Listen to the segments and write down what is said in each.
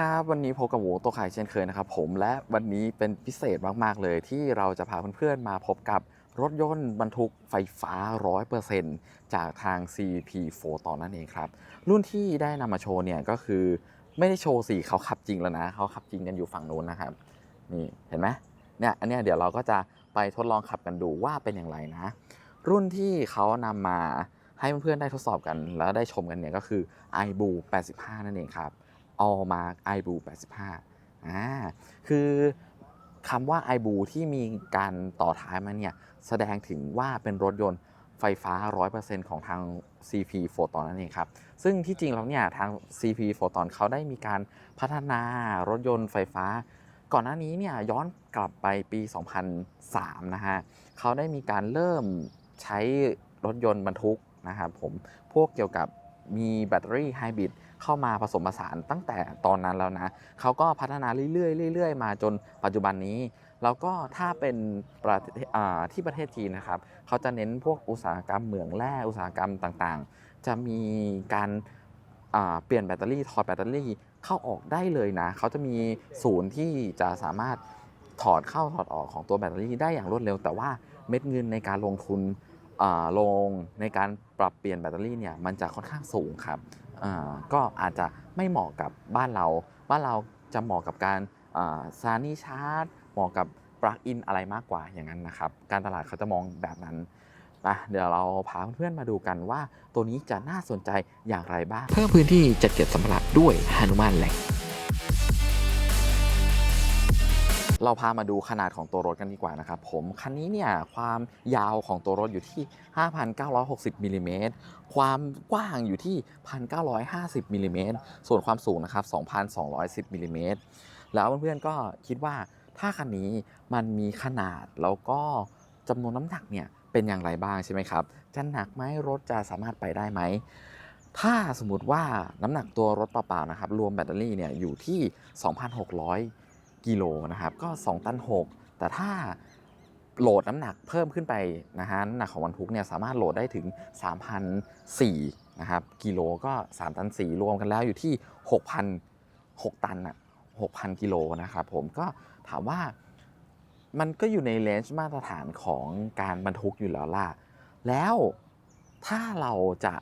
ครับ วันนี้พบกับโหวตัวขายเช่นเคยนะครับผมและวันนี้เป็นพิเศษมาก ๆ เลยที่เราจะพาเพื่อน ๆ มาพบกับรถยนต์บรรทุกไฟฟ้า 100%จากทาง CVP 4ต่อนนั่นเองครับ รุ่นที่ได้นำมาโชว์เนี่ยก็คือไม่ได้โชว์สีเขาขับจริงแล้วนะ เขาขับจริงกันอยู่ฝั่งนู้นนะครับนี่เห็นไหมเนี่ยอันเนี้ยเดี๋ยวเราก็จะไปทดลองขับกันดูว่าเป็นอย่างไรนะ รุ่นที่เขานำมาให้เพื่อนๆได้ทดสอบกัน แล้วได้ชมกันเนี่ยก็คือ iBu 85 นั่นเองครับ All Mark iBu 85อ่าคือคำว่า iBu ที่มีการต่อท้ายมาเนี่ยแสดงถึงว่าเป็นรถยนต์ไฟฟ้า 100%ของทาง CP Photon นั่นเองครับ ซึ่งที่จริงแล้วเนี่ยทาง CP Photon เขาได้มีการพัฒนารถยนต์ไฟฟ้า ก่อนหน้านี้เนี่ยย้อนกลับไปปี 2003 นะฮะเขาได้มีการเริ่มใช้รถยนต์บรรทุกนะครับผม พวกเกี่ยวกับมีแบตเตอรี่ไฮบริด เข้ามาผสมผสานตั้งแต่ตอนนั้นแล้วนะเขาก็พัฒนาเรื่อยๆเรื่อยๆ มาจนปัจจุบันนี้ แล้วก็ถ้าเป็นประที่ประเทศจีนนะครับเขาจะเน้นพวกอุตสาหกรรมเหมืองแร่อุตสาหกรรมต่างๆ จะมีการเปลี่ยนแบตเตอรี่ถอดแบตเตอรี่เข้าออกได้เลยนะเขาจะมีศูนย์ที่จะสามารถถอดเข้าถอดออกของตัวแบตเตอรี่ได้อย่างรวดเร็ว แต่ว่าเม็ดเงินในการลงทุนลงในการปรับเปลี่ยนแบตเตอรี่เนี่ยมันจะค่อนข้างสูงครับ ก็อาจจะไม่เหมาะกับบ้านเรา บ้านเราจะเหมาะกับการซานี่ชาร์จเหมาะกับปลั๊กอินอะไรมากกว่าอย่างนั้นนะครับ การตลาดเขาจะมองแบบนั้นนะเดี๋ยวเราพาเพื่อนๆมาดูกันว่าตัวนี้จะน่าสนใจอย่างไรบ้าง เพิ่มพื้นที่จัดเก็บสัมภาระด้วยฮานุมานแหลก เราพามาดูขนาดของตัวรถกันดีกว่านะครับผม คันนี้เนี่ยความยาวของตัวรถอยู่ที่ 5,960มิลลิเมตรความกว้างอยู่ที่ 1,950มิลลิเมตรส่วนความสูงนะครับ 2,210มิลลิเมตรแล้วเพื่อนๆก็คิดว่าถ้าคันนี้มันมีขนาดแล้วก็จำนวนน้ำหนักเนี่ยเป็นอย่างไรบ้างใช่ไหมครับ จะหนักไหมรถจะสามารถไปได้ไหม ถ้าสมมุติว่าน้ำหนักตัวรถเปล่าๆนะครับ รวมแบตเตอรี่เนี่ยอยู่ที่ 2,600 กิโลนะครับก็ 2 ตัน 6 แต่ถ้าโหลดน้ำหนักเพิ่มขึ้นไปนะฮะน้ำหนักของบรรทุกเนี่ยสามารถโหลดได้ถึง 3,004นะครับกิโลก็ 3 ตัน 4 รวมกันแล้วอยู่ที่ 6,000 6 ตันอะ6,000 กิโลนะครับผมก็ถามว่ามันก็อยู่ในเลนจ์มาตรฐานของการบรรทุกอยู่แล้วล่ะ แล้วถ้าเราจะ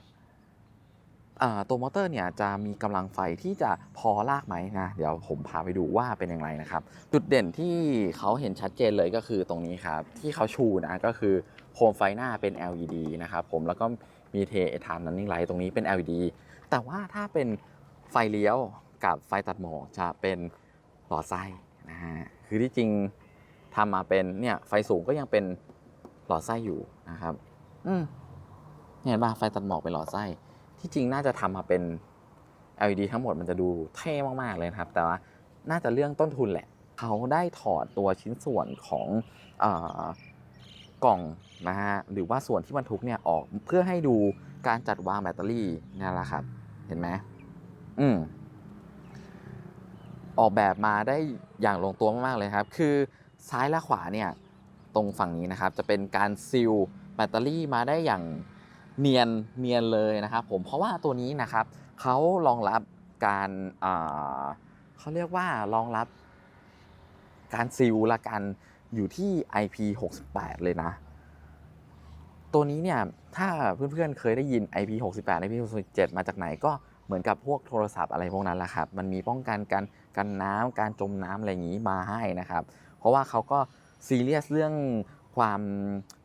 ตัวมอเตอร์เนี่ยจะมีกำลังไฟที่จะพอลากไหมนะเดี๋ยวผมพาไปดูว่าเป็นอย่างไรนะครับ จุดเด่นที่เขาเห็นชัดเจนเลยก็คือตรงนี้ครับ ที่เขาชูนะก็คือโคมไฟหน้าเป็น LED นะครับผมแล้วก็มีเทไทม์นันนิ่งไลท์ตรงนี้เป็น LED แต่ว่าถ้าเป็นไฟเลี้ยวกับไฟตัดหมอกจะเป็นหลอดไส้นะฮะคือที่จริงทำมาเป็นเนี่ยไฟสูงก็ยังเป็นหลอดไส้อยู่นะครับ อืมเห็นป่ะไฟตัดหมอกเป็นหลอดไส้ ที่จริงน่าจะทำมาเป็น LED ทั้งหมดมันจะดูเท่มากๆเลยนะครับ แต่ว่าน่าจะเรื่องต้นทุนแหละ เขาได้ถอดตัวชิ้นส่วนของอกล่องนะฮะหรือว่าส่วนที่บรรทุกเนี่ยออกเพื่อให้ดูการจัดวางแบตเตอรี่นี่แหละครับ เห็นไหมอืมออกแบบมาได้อย่างลงตัวมากๆเลยครับ คือซ้ายและขวาเนี่ยตรงฝั่งนี้นะครับ จะเป็นการซีลแบตเตอรี่มาได้อย่าง เนียนเนียนเลยนะครับผมเพราะว่าตัวนี้นะครับเขารองรับการเขาเรียกว่ารองรับการซีลละกันอยู่ที่ IP68 เลยนะ ตัวนี้เนี่ยถ้าเพื่อนๆเคยได้ยิน IP68 IP67 มาจากไหนก็เหมือนกับพวกโทรศัพท์อะไรพวกนั้นแหละครับ มันมีป้องกันการกันน้ำการจมน้ำอะไรอย่างนี้มาให้นะครับ เพราะว่าเขาก็ซีเรียสเรื่องความ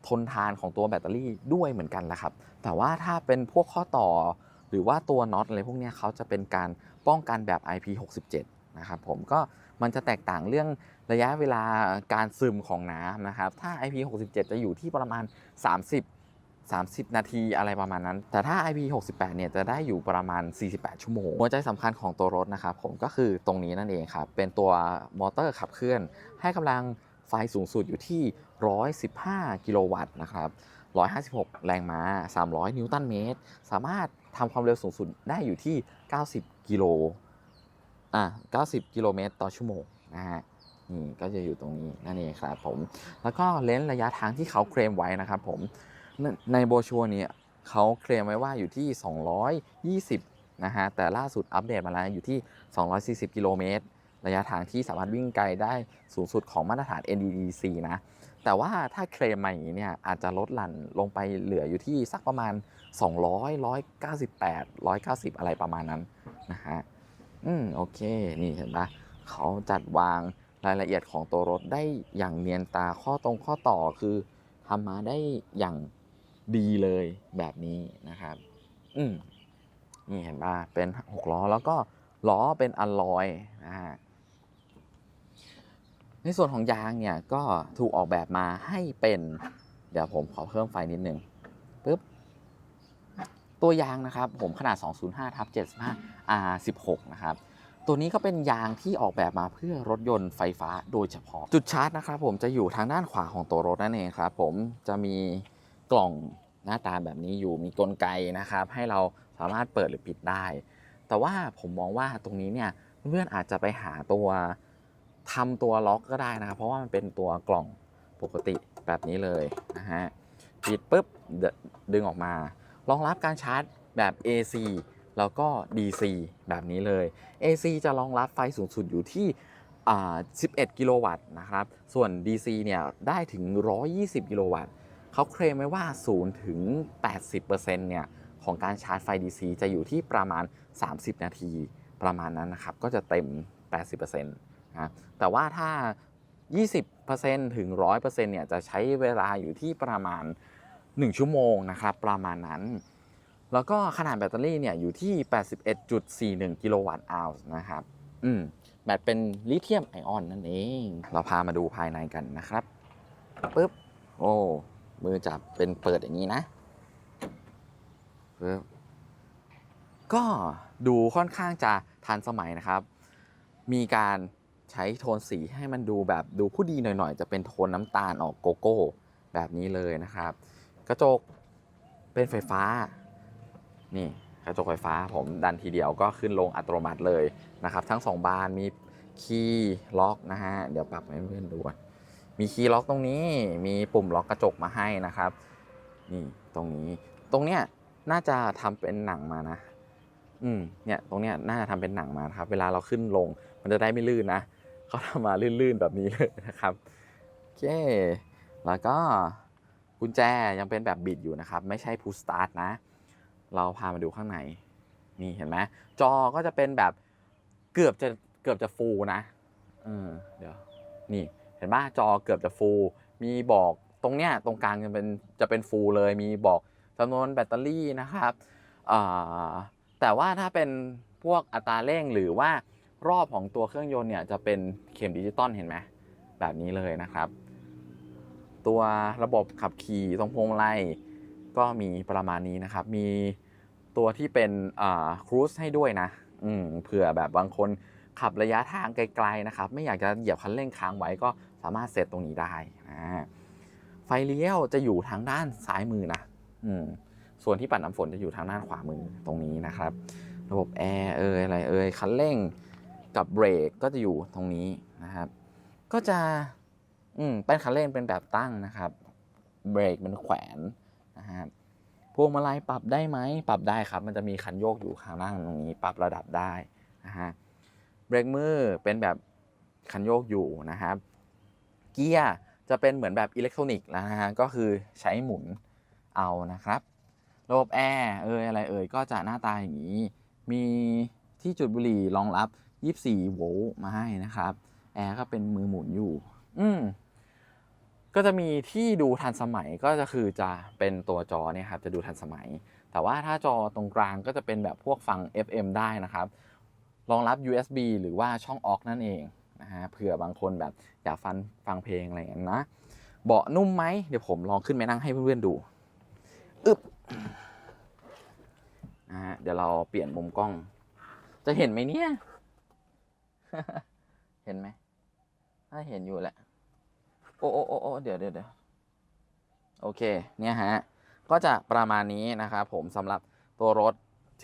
ทนทานของตัวแบตเตอรี่ด้วยเหมือนกันแหละครับ แต่ว่าถ้าเป็นพวกข้อต่อหรือว่าตัวน็อตอะไรพวกนี้เขาจะเป็นการป้องกันแบบ IP67 นะครับผมก็มันจะแตกต่างเรื่องระยะเวลาการซึมของน้ำนะครับ ถ้า IP67 จะอยู่ที่ประมาณ 30 30 นาทีอะไรประมาณนั้น แต่ถ้า IP68 เนี่ยจะได้อยู่ประมาณ 48 ชั่วโมง หัวใจสำคัญของตัวรถนะครับผมก็คือตรงนี้นั่นเองครับ เป็นตัวมอเตอร์ขับเคลื่อน ให้กำลังไฟสูงสุดอยู่ที่ 115 กิโลวัตต์นะครับ 156 แรงม้า 300 นิวตันเมตร สามารถทำความเร็วสูงสุดได้อยู่ที่ 90 กิโลอะ90 กิโลเมตรต่อชั่วโมงนะฮะนี่ก็จะอยู่ตรงนี้นั่นเองครับผม แล้วก็เลนส์ระยะทางที่เขาเคลมไว้นะครับผม ในโบชัวเนี่ยเขาเคลมไว้ว่าอยู่ที่ 220 นะฮะ แต่ล่าสุดอัปเดตมาแล้วอยู่ที่ 240 กิโลเมตร ระยะทางที่สามารถวิ่งไกลได้สูงสุดของมาตรฐาน NEDC นะ แต่ว่าถ้าเคลมมาอย่างนี้เนี่ยอาจจะลดหลั่นลงไปเหลืออยู่ที่สักประมาณ 200 198 190 อะไรประมาณนั้นนะฮะอืมโอเค นี่เห็นปะเขาจัดวางรายละเอียดของตัวรถได้อย่างเนียนตาข้อตรงข้อต่อคือทำมาได้อย่างดีเลยแบบนี้นะครับ อืมนี่เห็นปะเป็นหกล้อแล้วก็ล้อเป็นอลลอยนะฮะ ในส่วนของยางเนี่ยก็ถูกออกแบบมาให้เป็น เดี๋ยวผมขอเพิ่มไฟนิดนึงปึ๊บตัวยางนะครับผมขนาด 205ทับ75 R16 นะครับตัวนี้ก็เป็นยางที่ออกแบบมาเพื่อรถยนต์ไฟฟ้าโดยเฉพาะ จุดชาร์จนะครับผมจะอยู่ทางด้านขวาของตัวรถนั่นเองครับผมจะมีกล่องหน้าตาแบบนี้อยู่มีกลไกนะครับ ให้เราสามารถเปิดหรือปิดได้ แต่ว่าผมมองว่าตรงนี้เนี่ยเพื่อนๆอาจจะไปหาตัว ทำตัวล็อกก็ได้นะครับ เพราะว่ามันเป็นตัวกล่องปกติแบบนี้เลยนะฮะปิดปุ๊บเดดึงออกมารองรับการชาร์จแบบ AC แล้วก็ DC แบบนี้เลย AC จะรองรับไฟสูงสุดอยู่ที่อ่า11 กิโลวัตต์นะครับ ส่วน DC เนี่ยได้ถึง 120 กิโลวัตต์ เขาเคลมไว้ว่า 0 ถึง 80%เนี่ยของการชาร์จไฟ DC จะอยู่ที่ประมาณ 30 นาทีประมาณนั้นนะครับ ก็จะเต็ม 80% นะแต่ว่าถ้า 20%ถึง 100%เนี่ยจะใช้เวลาอยู่ที่ประมาณ 1 ชั่วโมงนะครับประมาณนั้น แล้วก็ขนาดแบตเตอรี่เนี่ยอยู่ที่ 81.41 กิโลวัตต์อาวส์นะครับอืมแบตเป็นลิเธียมไอออนนั่นเอง เราพามาดูภายในกันนะครับปึ๊บโอ้มือจับเป็นเปิดอย่างนี้นะปึ๊บก็ดูค่อนข้างจะทันสมัยนะครับ มีการ ใช้โทนสีให้มันดูแบบดูผู้ดีหน่อยๆ จะเป็นโทนน้ำตาลออกโกโก้แบบนี้เลยนะครับ กระจกเป็นไฟฟ้า นี่กระจกไฟฟ้าผมดันทีเดียวก็ขึ้นลงอัตโนมัติเลยนะครับ ทั้งสองบานมีคีย์ล็อกนะฮะเดี๋ยวปรับให้เพื่อนดูมีคีย์ล็อกตรงนี้มีปุ่มล็อกกระจกมาให้นะครับ นี่ตรงนี้ตรงเนี้ยน่าจะทำเป็นหนังมานะ อืมเนี่ยตรงเนี้ยน่าจะทำเป็นหนังมานะครับ เวลาเราขึ้นลงมันจะได้ไม่ลื่นนะ เขาทำมาลื่นๆแบบนี้เลยนะครับโอเคแล้วก็กุญแจยังเป็นแบบบิดอยู่นะครับ ไม่ใช่ push start นะ เราพามาดูข้างในนี่เห็นไหมจอก็จะเป็นแบบเกือบจะเกือบจะฟูนะเออเดี๋ยวนี่เห็นไหมจอเกือบจะฟู มีบอกตรงเนี้ยตรงกลางจะเป็นจะเป็นฟูเลย มีบอกจำนวนแบตเตอรี่นะครับแต่ว่าถ้าเป็นพวกอัตราเร่งหรือว่า รอบของตัวเครื่องยนต์เนี่ยจะเป็นเข็มดิจิตอลเห็นไหมแบบนี้เลยนะครับ ตัวระบบขับขี่ตรงพวงมาลัยก็มีประมาณนี้นะครับ มีตัวที่เป็นครูซให้ด้วยนะอืมเผื่อแบบบางคนขับระยะทางไกลๆนะครับ ไม่อยากจะเหยียบคันเร่งค้างไว้ก็สามารถเซตตรงนี้ได้อ่าไฟเลี้ยวจะอยู่ทางด้านซ้ายมือนะอืมส่วนที่ปัดน้ำฝนจะอยู่ทางด้านขวามือตรงนี้นะครับ ระบบแอร์เอ่ยอะไรเอ่ยคันเร่ง กับเบรกก็จะอยู่ตรงนี้นะครับ ก็จะอืมเป็นคันเร่งเป็นแบบตั้งนะครับ เบรกเป็นแขวนนะครับพวงมาลัยปรับได้ไหมปรับได้ครับ มันจะมีคันโยกอยู่ข้างล่างตรงนี้ ปรับระดับได้นะฮะเบรกมือเป็นแบบคันโยกอยู่นะครับเกียร์จะเป็นเหมือนแบบอิเล็กทรอนิกส์แล้วนะฮะก็คือใช้หมุนเอานะครับระบบแอร์เอ่ยอะไรเอ่ยก็จะหน้าตาอย่างนี้ มีที่จุดบุหรี่รองรับ 24 โวลต์มาให้นะครับ แอร์ก็เป็นมือหมุนอยู่ อืมก็จะมีที่ดูทันสมัยก็จะคือจะเป็นตัวจอเนี่ยครับจะดูทันสมัย แต่ว่าถ้าจอตรงกลางก็จะเป็นแบบพวกฟัง FM ได้นะครับรองรับ USB หรือว่าช่องออกนั่นเองนะฮะเผื่อบางคนแบบอยากฟังฟังเพลงอะไรอย่างนั้นนะ เบาะนุ่มไหมเดี๋ยวผมลองขึ้นไปนั่งให้เพื่อนๆดูอึบนะฮะเดี๋ยวเราเปลี่ยนมุมกล้อง จะเห็นไหมเนี่ย เห็นไหมถ้าเห็นอยู่แหละ โอ้โอ้โอ้โอ้เดี๋ยวเดี๋ยวเดี๋ยวโอเค เนี่ยฮะ ก็จะประมาณนี้นะครับผมสำหรับตัวรถ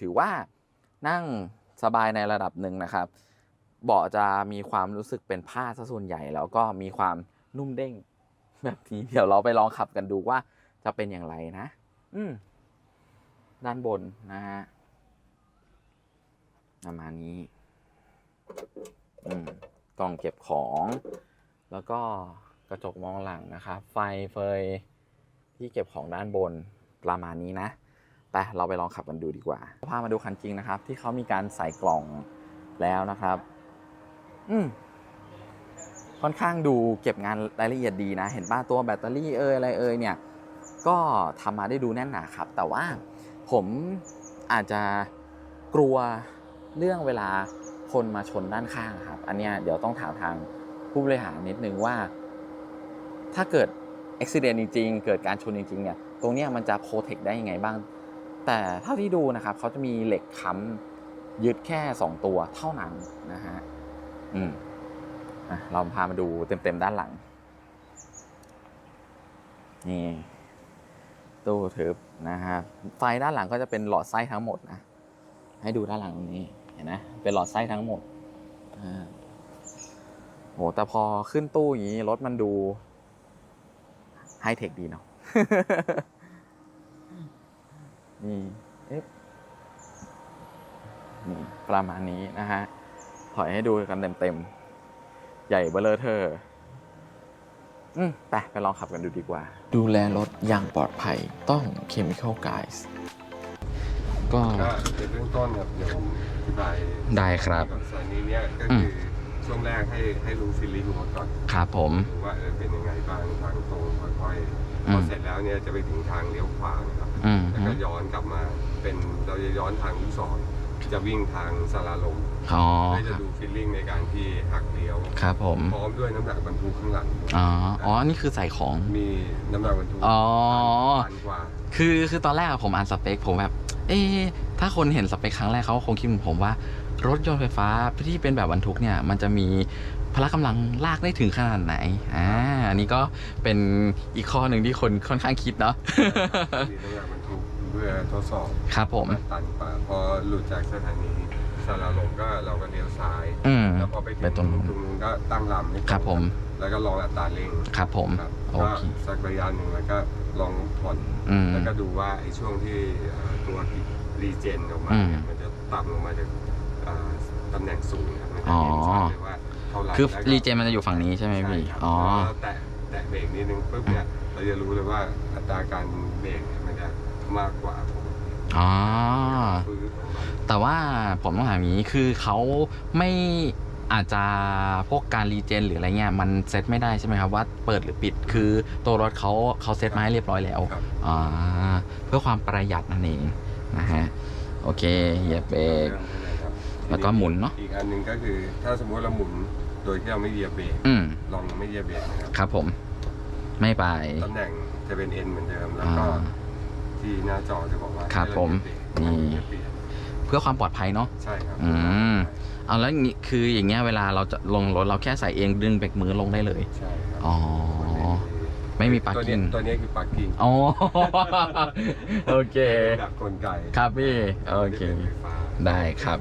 ถือว่านั่งสบายในระดับหนึ่งนะครับ เบาะจะมีความรู้สึกเป็นผ้าซะส่วนใหญ่ แล้วก็มีความนุ่มเด้ง แบบนี้เดี๋ยวเราไปลองขับกันดูว่าจะเป็นอย่างไรนะ อืม ด้านบนนะฮะประมาณนี้ กล่องเก็บของ แล้วก็กระจกมองหลังนะครับ ไฟเฟยที่เก็บของด้านบนประมาณนี้นะไปเราไปลองขับกันดูดีกว่าพามาดูคันจริงนะครับ ที่เขามีการใส่กล่องแล้วนะครับ อืมค่อนข้างดูเก็บงานรายละเอียดดีนะ เห็นป้าตัวแบตเตอรี่เอ่ยอะไรเอ่ยเนี่ย ก็ทำมาได้ดูแน่นหนาครับ แต่ว่าผมอาจจะกลัวเรื่องเวลา คนมาชนด้านข้างครับ อันเนี้ยเดี๋ยวต้องถามทางผู้บริหารนิดนึงว่า ถ้าเกิดอุบิเหตุจริง ๆ เกิดการชนจริงๆเนี่ยตรงเนี้ยมันจะโปรเทคได้ยังไงบ้าง แต่เท่าที่ดูนะครับเขาจะมีเหล็กค้ำยึดแค่ 2 ตัวเท่านั้นนะฮะอืมเราพามาดูเต็มๆด้านหลัง นี่ตู้ทึบนะฮะไฟด้านหลังก็จะเป็นหลอดไส้ทั้งหมดนะ ให้ดูด้านหลังตรงนี้ ห็นไหมเป็นหลอดไส้ทั้งหมดโหแต่พอขึ้นตู้อย่างนี้รถมันดูไฮเทคดีเนาะนี่เอ๊ะนี่ประมาณนี้นะฮะ ถอยให้ดูกันเต็มๆ ใหญ่เบลเลอร์เธออืมไปไปลองขับกันดูดีกว่า ดูแลรถอย่างปลอดภัยต้อง Chemical Guys ก็ก็ในเบื้องต้นครับเดี๋ยวผมอธิบายได้ครับก่อนส่วนนี้เนี่ยก็คืออช่วงแรกให้ให้รู้ฟีลลิ่งรถก่อนครับผมดูว่าเออเป็นยังไงบ้างทางตรงค่อยๆอืพมอเสร็จแล้วเนี่ยจะไปถึงทางเลี้ยวขวานะครับ อืมแล้วก็ย้อนกลับมาเป็นเราจะย้อนทางที่สองจะวิ่งทางสาราลมอ๋อเพื่อคจะรับดูฟีลลิ่งในการที่หักเลี้ยวครับผมพร้อมด้วยน้ำหนักบรรทุกข้างหลังอ๋ออ๋อนี่คือใส่ของ มีน้ำหนักบรรทุกอ๋อพันกว่าคือคือตอนแรกอะผมอ่านสเปคผมแบบ เอ๊ะถ้าคนเห็นสเปคครั้งแรกเขาก็คงคิดเหมือนผมว่า รถยนต์ไฟฟ้าที่เป็นแบบบรรทุกเนี่ยมันจะมีพละกำลังลากได้ถึงขนาดไหน อ่า อันนี้ก็เป็นอีกข้อหนึ่งที่คนค่อนข้างคิดเนาะมีน้ำหนักบรรทุกเพื่อทดสอบ ครับผมตันกว่าพอหลุดจากสถานี สาราลมก็เราก็เลี้ยวซ้าย อืม แล้วพอไปถึไปงตรงนู้น ตรงนู้นก็ตั้งลำให้ตงครับผม แล้วก็ลองอัตราเร่งครับผม ครับโอก็เค สักระยะหนึ่งแล้วก็ลองผ่อน อืม แล้วก็ดูว่าไอ้ช่วงที่เอ่อตัวรีเจนออกมาอืมเนี่ยมันจะต่ำลงมาจากเอ่อตำแหน่งสูงครับมันจะอ๋อเห็นชัดเลยว่าเท่าไหร่คือแล้วก็รีเจนมันจะอยู่ฝั่งนี้ใช่ไหมพี่ใช่ครับอ๋อ แล้วแตะแตะเบรกนิดนึงปุ๊บเนี่ยเราจะรู้เลยว่าอัตราการเบรกเนี่ยมันจะมากกว่าปกติอ๋อ ฟื้นออกมา แต่ว่าผมต้องถามอย่างนี้คือเขาไม่อาจจะพวกการรีเจนหรืออะไรเงี้ยมันเซตไม่ได้ใช่ไหมครับว่าเปิดหรือปิดคือตัวรถเขาเขาเซตมาให้เรียบร้อยแล้วครับอ่าเพื่อความประหยัดนั่นเองนะฮะโอเคเหยียบเบรกแล้วก็หมุนเนอะอีกอันหนึ่งก็คือถ้าสมมติเราหมุนโดยที่เราไม่เหยียบเบรกอืมลองไม่เหยียบเบรกนะครับครับผมไม่ไปตำแหน่งจะเป็น N เหมือนเดิมแล้วอ่าก็ที่หน้าจอจะบอกว่าครับให้ผมเรานี่ พื่อความปลอดภัยเนาะใช่ครับอืมเอาแล้วนี่คืออย่างเงี้ยเวลาเราจะลงรถเราแค่ใส่เองดึงเบรกมือลงได้เลย ใช่ครับอ๋อ ไม่มีปลั๊กตัวอิเนี้ยนตัวเนี้ยคือปลั๊กอินอ๋อ โอเค แบบกลไกครับพี่ โอเค ไม่ได้ป็นไฟฟ้าได้ครับ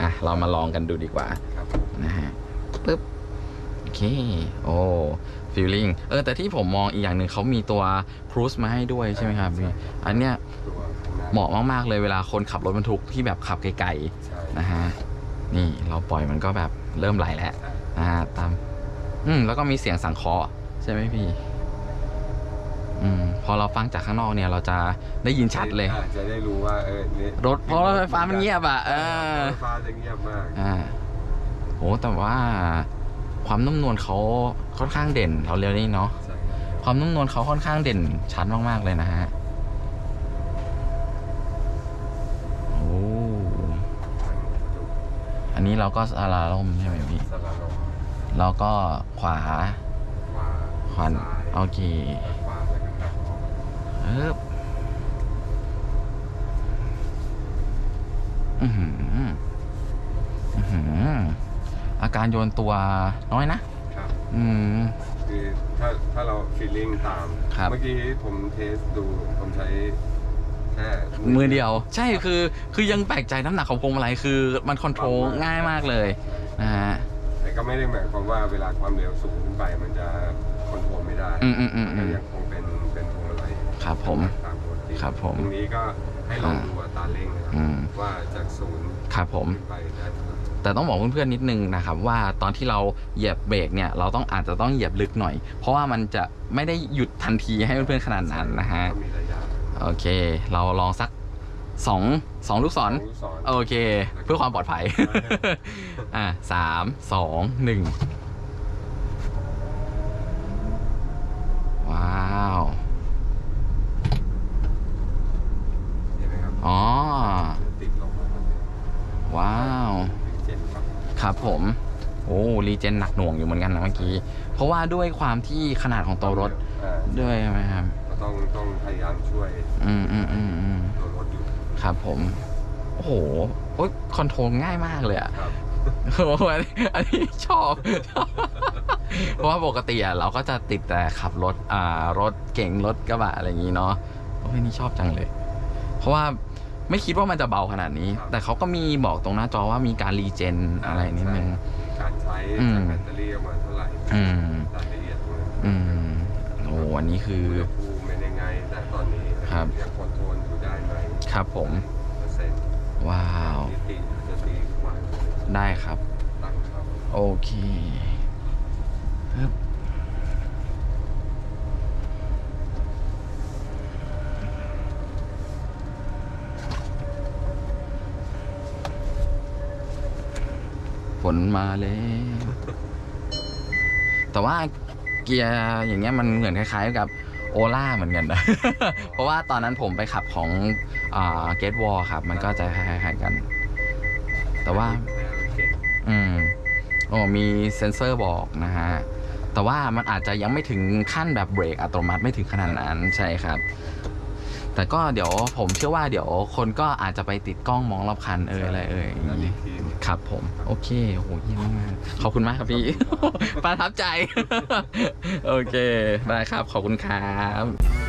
อะ เรามาลองกันดูดีกว่า ครับนะฮะปึ๊บ โอเค โอ้ฟีลลิ่งเออ แต่ที่ผมมองอีกอย่างหนึ่งเขามีตัวครู e มาให้ด้วยใช่ไหมครับพี่อันเนี้ยตัวข้างหน้า เหมาะมากๆเลยเวลาคนขับรถบรรทุกที่แบบขับไกลใช่ๆนะฮะนี่เราปล่อยมันก็แบบเริ่มไหลแล้วใช่นะฮะตามอืมแล้วก็มีเสียงสังเคราะห์ใช่ไหมพี่อืมพอเราฟังจากข้างนอกเนี่ยเราจะได้ยินชัดเลย อ่าจะได้รู้ว่าเออเนี่ยรถเพราะรถไฟฟ้ามันเงียบอะเออรถไฟฟ้าจะเงียบมากอ่าโหแต่ว่าความนุ่มนวลเขาค่อนข้างเด่นเราเรียกนี่เนาะ ใช่ครับ ความนุ่มนวลเขาค่อนข้างเด่นชัดมาก ๆ เลยนะฮะ อันนี้เราก็สาราล่มใช่ไหมพี่สลาลมแล้วก็ขวาขวาขวาซ้ายโอเคขวาแล้วก็กลับออกเอ๊บอือหืออือหืออาการโยนตัวน้อยนะ ครับ อืม คือถ้าถ้าเราฟีลลิ่งตาม ครับ เมื่อกี้ผมเทสดูผมใช้ แค่มือเดียว ใช่คือคือยังแปลกใจน้ำหนักของพวงมาลัยคือมันคอนโทรลง่ายมากเลยนะฮะ แต่ก็ไม่ได้หมายความว่าเวลาความเร็วสูงขึ้นไปมันจะคอนโทรลไม่ได้อืมอืมอืมอืก็มยังคงเป็นเป็นพวงมาลัยครับผม ตามปกติครับผมตรงนี้ก็ให้ลองดูอัตราเร่งนะครับอืม ว่าจากศูนย์ครับผม ขึ้นไปได้เท่าไหร่ แต่ต้องบอกเพื่อนๆนิดนึงนะครับว่าตอนที่เราเหยียบเบรกเนี่ยเราต้องอาจจะต้องเหยียบลึกหน่อย เพราะว่ามันจะไม่ได้หยุดทันทีให้เพื่อนๆขนาดนั้นนะฮะ ก็มีระยะ โอเค เราลองสักสองสองลูกศร ลูกศรโอเค เพื่อความปลอดภัย อะสามสองหนึ่งว้าวเห็นไหมครับอ๋อติดลงมาว้าว เจ็ดครับครับผม โอ้รีเจนหนักหน่วงอยู่เหมือนกันนะเมื่อกี้ เพราะว่าด้วยความที่ขนาดของตัวรถ อ่าด้วยไหมครับก็ ต้องต้องพยายามช่วยอืมอืมอืมอืมตัวรถอยู่ครับผม โอ้โหโอ้ยคอนโทรลง่ายมากเลยอะ ครับโอ้โหอันนี้อันนี้ชอบ เพราะว่าปกติอะเราก็จะติดแต่ขับรถอ่ารถเก๋งรถกระบะอะไรอย่างนี้เนาะโอ้ยนี่ชอบจังเลย เพราะว่าไม่คิดว่ามันจะเบาขนาดนี้แต่เขาก็มีบอกตรงหน้าจอว่ามีการรีเจนอะไรนิดนึงการใช้อืมแบตเตอรี่ออกมาเท่าไหร่อืม รายละเอียดตรงนั้นอืมโอ้อันนี้คืออุณหภูมิ ครับ ยังคอนโทรลอยู่ได้ไหมครับผม เปอร์เซ็นต์ว้าว นิติจะตีกว่าได้ครับ ตั้งเขาโอเคฮึบฝนมาแล้ว แต่ว่าเกียร์อย่างเงี้ยมันเหมือนคล้ายๆกับ โอล่าเหมือนกันนะ เพราะว่าตอนนั้นผมไปขับของเกตวอลครับ มันก็จะคล้ายๆกัน แต่ว่า อืมโอ้มีเซ็นเซอร์บอกนะฮะ แต่ว่ามันอาจจะยังไม่ถึงขั้นแบบเบรกอัตโนมัติไม่ถึงขนาดนั้นใช่ครับ แต่ก็เดี๋ยวผมเชื่อว่าเดี๋ยวคนก็อาจจะไปติดกล้องมองรอบคันเอออะไรเอออย่างนั่นอีนี้กทีหนึ่งครับผมโอเคโอ้โหเยี่ยมมากๆขอบคุณมากครับพี่ ประทับใจ โอเคได้ครับขอบคุณครับ